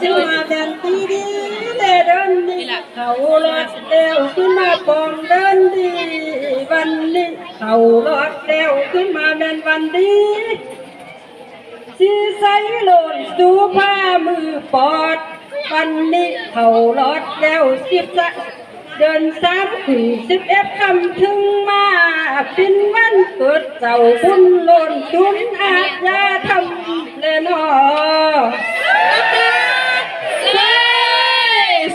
ขึ้นมาเดินตีดีเดินดีเขาลอดเดียวขึ้นมาปองเดินดีวันนี้เขาลอดเดียวขึ้นมาเดินวันดีสีใสหล่นสู่ผ้ามือปอด วันนี้เขาลอดแล้วสิบสะเดินสามถึงสิบเอ็ดคำถึงมาเป็นวันเกิดเจ้าบุญหล่นจุนอาจยาทำเลยนอใส่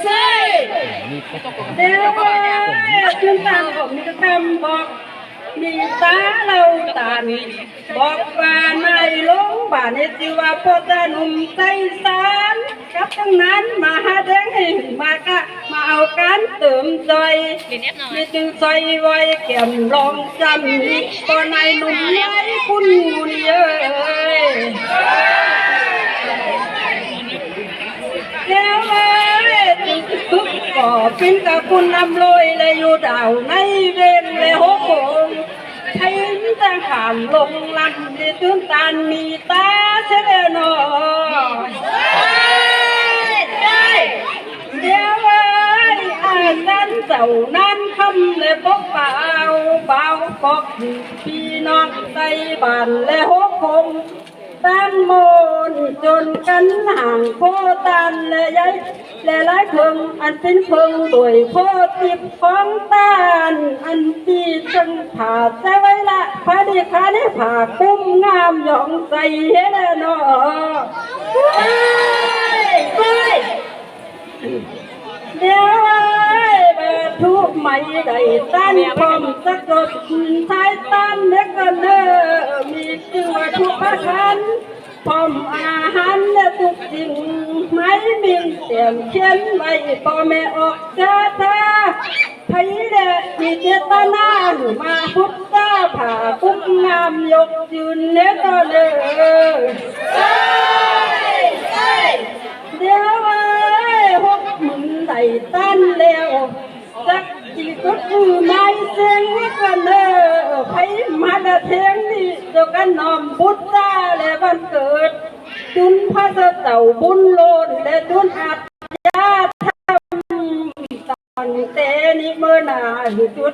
ใส่เดี๋ยวจุนตามผมมีกรรมบอก มีตาเราตานีบอกว่าในโรงบ้านนี่จิว่าพ่อตาหนุ่มใจสารกับทั้งนั้นมาหาแดงให้มากะมาเอาการเติมใจมีจึงใจไว้เก็บลองจำนี่ก็ในหนุ่มไร้คุณมุนเย้ยล้วเอ้ยจึงทุก ก่อกินกับคุณนำลอยเลยอยู่ดาวในเวนเลยหกโมงใช้แต่ขามลงลำที่ตื้นตันมีตาเสดนอเดี๋ยวเอ้ยอาสันเจ้านั้นคำเลยพกเบาเบาปอกพี่น้องใจบานและหกคง ตั้งโมนจนกันห่างโคตันและยัยและหลายเพิงอันเป็นเพิงโดยโคติบของตานอันที่จังผ่าใจไว้ละพาดีขาได้ผ่าคุ้มงามหยองใส่เฮ็ดนอเอ้ยเอ้ยเดี๋ยวไอ้บทุกไม่ได้ตันพร้อมสะกดท้ายตันเล็กกันเนอ มีจึงว่าทุกประการพร้อมอาหารและทุกสิ่งไม่มีเสียงเขียนไว้พ่อแม่ออกจาทาไทยแดดมีเจตนาหรือมาพุทธาผ่าคุ้มงามยกยืนเนื้อเลยเอ้ยเอ้ยเดี๋ยวไอ้พวกมึงได้ตันแล้วจักจีก็คือไม่เสียงกันเนอไปมาดเทียงนี่เจ้า กันนอมบุตราและวันเกิด จุนพระเจ้าบุญโลนและจุนอัดยาทำตั้งแต่นี้เมนาอยู่จุด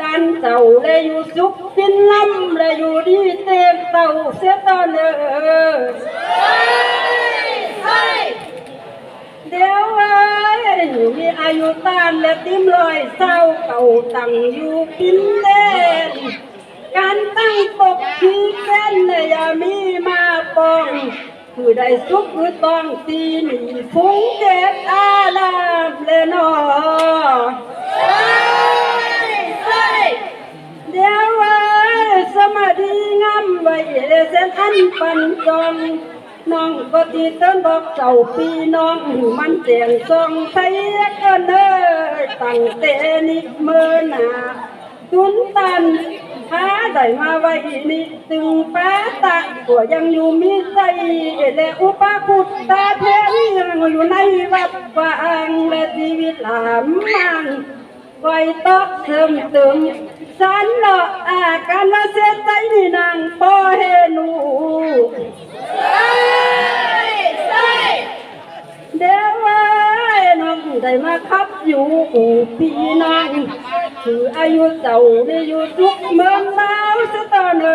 ตันเจ้าและอยู่สุขกินลำและอยู่ดีเต็มเต่าเสียตอนเนอเดี๋ยวเอ้ยมีอายุตานและติ้มลอยเศร้าเก่าตั้งอยู่กินเล่น การตั้งตกที่เส้นและอย่ามีมาปองคือได้สุขคือต้องตีหนีฟุ้งเจ็ดอาลามเลยนอเอ้ยเอ้ยเดี๋ยวไว้สมาธิงามไว้เส้นอันปันจองน้องก็ตีต้นบอกเจ้าปีน้องมันเสียงทรงไทยก็เนอตั้งแต่นิเมื่อนาตุนตันหาได้ มาไว้นี่ตึงป้าตะตัวยังอยู่มีใจเอเลอุปคุตตาเทนยังอยู่ในวัดวางและชีวิตหลามมังไว้ต๊ะเติมเติมสันละอาการมาเสียใจนี่นางพ่อเห็น อยู่พี่น้องคืออายุเจ้าได้อยู่ทุกเมืองลาวสตอนเอ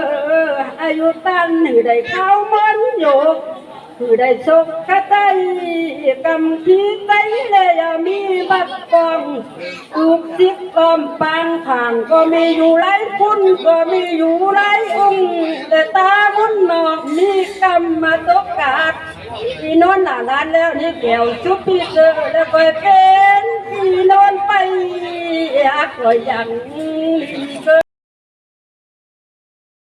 ออายุตันหนึ่งได้เข้ามันโยกคือได้ชกกระไตกำที่ไตเลยมีบักกองลูกซิบกอมปางผ่านก็มีอยู่ไรคุณก็มีอยู่ไรองค์แต่ตาบุญนอกมีกรรมมาตกกาดอีนอนหน้าร้านแล้วนี่แก้วชุบพี่เจอแล้วก็เป็นอีนอน ไปอยากก็ยังดีเกิน